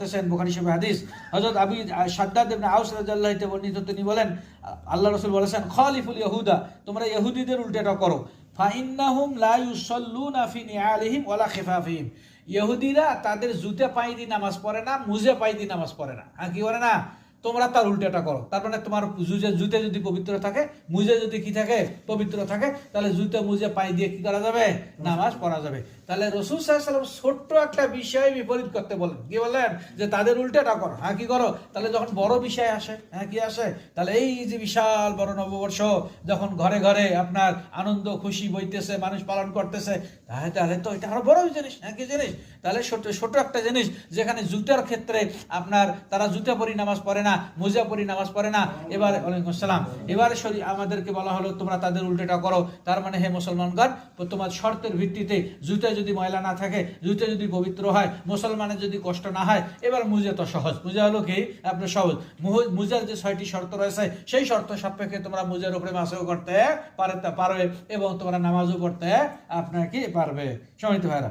আউস তিনি বলেন আল্লাহ বলেছেন তোমরা ইহুদিদের উল্টাটা করো। তাদের জুতে পাই দিয়ে নামাজ পড়ে না, মুজে পাই দি নামাজ পড়ে না। হ্যাঁ কি করে না? তোমরা তার উল্টাটা করো। তার মানে তোমার জুজে জুতে যদি পবিত্র থাকে, মুজে যদি কি থাকে, পবিত্র থাকে, তাহলে জুতে মুজে পাই দিয়ে কি করা যাবে? নামাজ পড়া যাবে। তাহলে রসুল সাল্লাম ছোট্ট একটা বিষয় বিপরীত করতে বলেন। কি বললেন? যে তাদের উল্টাটা করো। হ্যাঁ কি করো? তাহলে যখন বড় বিষয় আসে হ্যাঁ কি আসে? তাহলে এই যে বিশাল বড় নববর্ষ, যখন ঘরে ঘরে আপনার আনন্দ, খুশি বইতেছে, মানুষ পালন করতেছে, তাহলে তাহলে তো এটা আরও বড় জিনিস হ্যাঁ কি জিনিস? তাহলে ছোট ছোট একটা জিনিস যেখানে জুতার ক্ষেত্রে আপনার তারা জুতা পরি নামাজ পড়ে না, মোজা পরি নামাজ পড়ে না। এবার ওয়ালাইকুম আসসালাম। এবারে শরী আমাদেরকে বলা হলো, তোমরা তাদের উল্টেটা করো। তার মানে হে মুসলমানগণ, তোমার শর্তের ভিত্তিতে জুতা যদি ময়লা না থাকে, জুতা যদি পবিত্র হয়, মুসলমানের যদি কষ্ট না হয়, এবার মুজা তো সহজ। মুজা হলো কি? আপনার সহজ। মুজার যে ছয়টি শর্ত রয়েছে, সেই শর্ত সাপেক্ষে তোমরা মুজার উপরে মাসেও করতে পারতে পারবে এবং তোমরা নামাজও করতে আপনার কি পারবে। সমিত ভাইরা